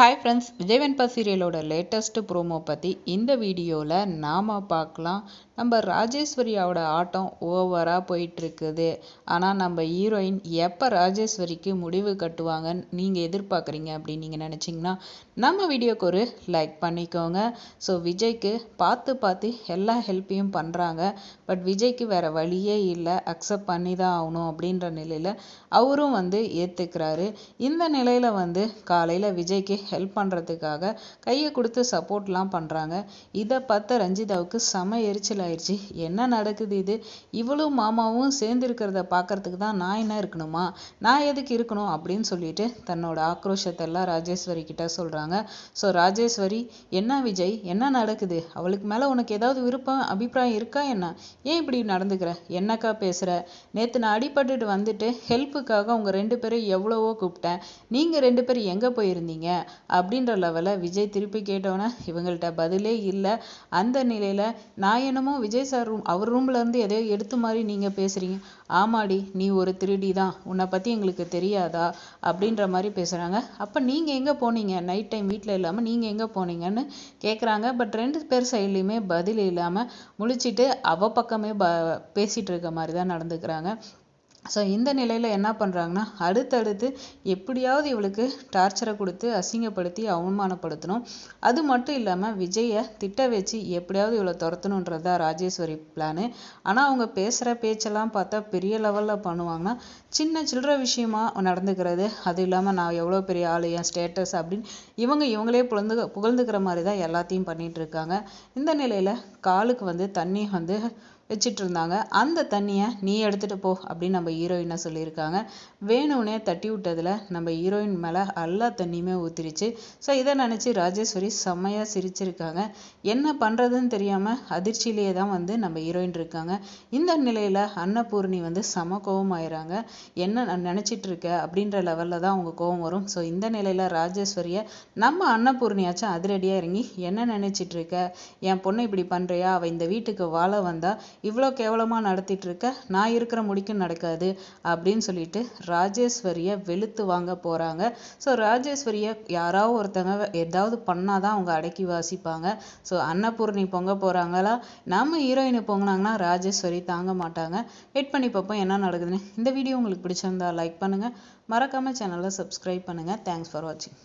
Hi friends Vijay Venba சீரியலோட latest promo பற்றி இந்த வீடியோவில் நாம் பார்க்கலாம். நம்ம ராஜேஸ்வரியோட ஆட்டம் ஓவராக போயிட்டுருக்குது. ஆனால் நம்ம ஹீரோயின் எப்போ ராஜேஸ்வரிக்கு முடிவு கட்டுவாங்கன்னு நீங்கள் எதிர்பார்க்குறீங்க அப்படின்னு நீங்கள் நினச்சிங்கன்னா நம்ம வீடியோக்கு ஒரு லைக் பண்ணிக்கோங்க. ஸோ விஜய்க்கு பார்த்து பார்த்து எல்லா ஹெல்ப்பையும் பண்ணுறாங்க பட் விஜய்க்கு வேறு வழியே இல்லை. அக்செப்ட் பண்ணி தான் ஆகணும் அப்படின்ற நிலையில் அவரும் வந்து ஏற்றுக்கிறாரு இந்த நிலையில் வந்து காலையில் விஜய்க்கு ஹெல்ப் பண்ணுறதுக்காக கையை கொடுத்து சப்போர்ட்லாம் பண்ணுறாங்க இதை பார்த்த ரஞ்சிதாவுக்கு செம எரிச்சல் ஆயிடுச்சு என்ன நடக்குது இது? இவளும் மாமாவும் சேர்ந்துருக்கிறத பார்க்கறதுக்கு தான் நான் என்ன இருக்கணுமா? நான் எதுக்கு இருக்கணும் அப்படின்னு சொல்லிட்டு தன்னோட ஆக்ரோஷத்தை எல்லாம் ராஜேஸ்வரி கிட்ட சொல்கிறாங்க ஸோ ராஜேஸ்வரி என்ன விஜய்? என்ன நடக்குது? அவளுக்கு மேலே உனக்கு ஏதாவது விருப்பம் அபிப்பிராயம் இருக்கா என்ன? ஏன் இப்படி நடந்துக்கிற? என்னக்கா பேசுகிற நேற்று நான் அடிபட்டுட்டு வந்துட்டு ஹெல்ப்புக்காக உங்கள் ரெண்டு பேரும் எவ்வளவோ கூப்பிட்டேன். நீங்கள் ரெண்டு பேரும் எங்கே போயிருந்தீங்க? அப்படின்ற லெவலில் விஜய் திருப்பி கேட்டோன்னே இவங்கள்ட்ட பதிலே இல்லை. அந்த நிலையில் நான் என்னமோ விஜய் சார் ரூம் அவர் ரூம்லேருந்து எதையோ எடுத்து மாதிரி நீங்கள் பேசுகிறீங்க ஆமாடி நீ ஒரு திருடி தான். உன்னை பற்றி எங்களுக்கு தெரியாதா? அப்படின்ற மாதிரி பேசுகிறாங்க அப்போ நீங்கள் எங்கே போனீங்க? நைட் டைம் வீட்டில் இல்லாமல் நீங்கள் எங்கே போனீங்கன்னு கேட்குறாங்க பட் ரெண்டு பேர் சைட்லேயுமே பதில் இல்லாமல் முழிச்சிட்டு அவ பக்கமே ப பேசிகிட்டு இருக்க மாதிரி தான் நடந்துக்கிறாங்க. ஸோ இந்த நிலையில் என்ன பண்ணுறாங்கன்னா அடுத்தடுத்து எப்படியாவது இவளுக்கு டார்ச்சரை கொடுத்து அசிங்கப்படுத்தி அவமானப்படுத்தணும். அது மட்டும் இல்லாமல் விஜயை திட்ட வச்சு எப்படியாவது இவளை துரத்தணுன்றது தான் ராஜேஸ்வரி பிளானு ஆனால் அவங்க பேசுகிற பேச்செல்லாம் பார்த்தா பெரிய லெவலில் பண்ணுவாங்கன்னா சின்ன சில்லற விஷயமா நடந்துக்கிறது. அது இல்லாமல் நான் எவ்வளோ பெரிய ஆள் என் ஸ்டேட்டஸ் அப்படின்னு இவங்க இவங்களே புகழ்ந்து புகழ்ந்துக்கிற மாதிரி தான் எல்லாத்தையும் பண்ணிகிட்டு இருக்காங்க. இந்த நிலையில் காலுக்கு வந்து தண்ணி வந்து வச்சிட்டு இருந்தாங்க அந்த தண்ணியை நீ எடுத்துகிட்டு போ அப்படின்னு நம்ம ஹீரோயினை சொல்லியிருக்காங்க. வேணும்னே தட்டி விட்டதில் நம்ம ஹீரோயின் மேலே எல்லா தண்ணியுமே ஊற்றிருச்சு ஸோ இதை நினச்சி ராஜேஸ்வரி செம்மையாக சிரிச்சிருக்காங்க. என்ன பண்ணுறதுன்னு தெரியாமல் அதிர்ச்சியிலேயே தான் வந்து நம்ம ஹீரோயின் இருக்காங்க. இந்த நிலையில் அன்னபூர்ணி வந்து செம கோவம் ஆயிடுறாங்க என்ன நினச்சிட்டு இருக்க அப்படின்ற லெவலில் தான் அவங்க கோவம் வரும். ஸோ இந்த நிலையில் ராஜேஸ்வரியை நம்ம அன்னபூர்ணியாச்சும் அதிரடியாக இறங்கி என்ன நினச்சிட்டு இருக்க என் பொண்ணு இப்படி பண்ணுறியா அவள் இந்த வீட்டுக்கு வாழ வந்தால் இவ்வளோ கேவலமாக நடத்திட்டுருக்க? நான் இருக்கிற முடிக்கும் நடக்காது அப்படின்னு சொல்லிட்டு ராஜேஸ்வரியை வெளுத்து வாங்க போகிறாங்க ஸோ ராஜேஸ்வரியை யாராவது ஒருத்தங்க ஏதாவது பண்ணாதான் அவங்க அடக்கி வாசிப்பாங்க. ஸோ அன்னபூர்ணி பொங்க போகிறாங்களா நம்ம ஹீரோயினை பொங்கினாங்கன்னா ராஜேஸ்வரி தாங்க மாட்டாங்க. வெயிட் பண்ணி பார்ப்போம் என்ன நடக்குதுன்னு. இந்த வீடியோ உங்களுக்கு பிடிச்சிருந்தா லைக் பண்ணுங்கள் மறக்காமல் சேனலை சப்ஸ்கிரைப் பண்ணுங்கள் தேங்க்ஸ் ஃபார் வாட்சிங்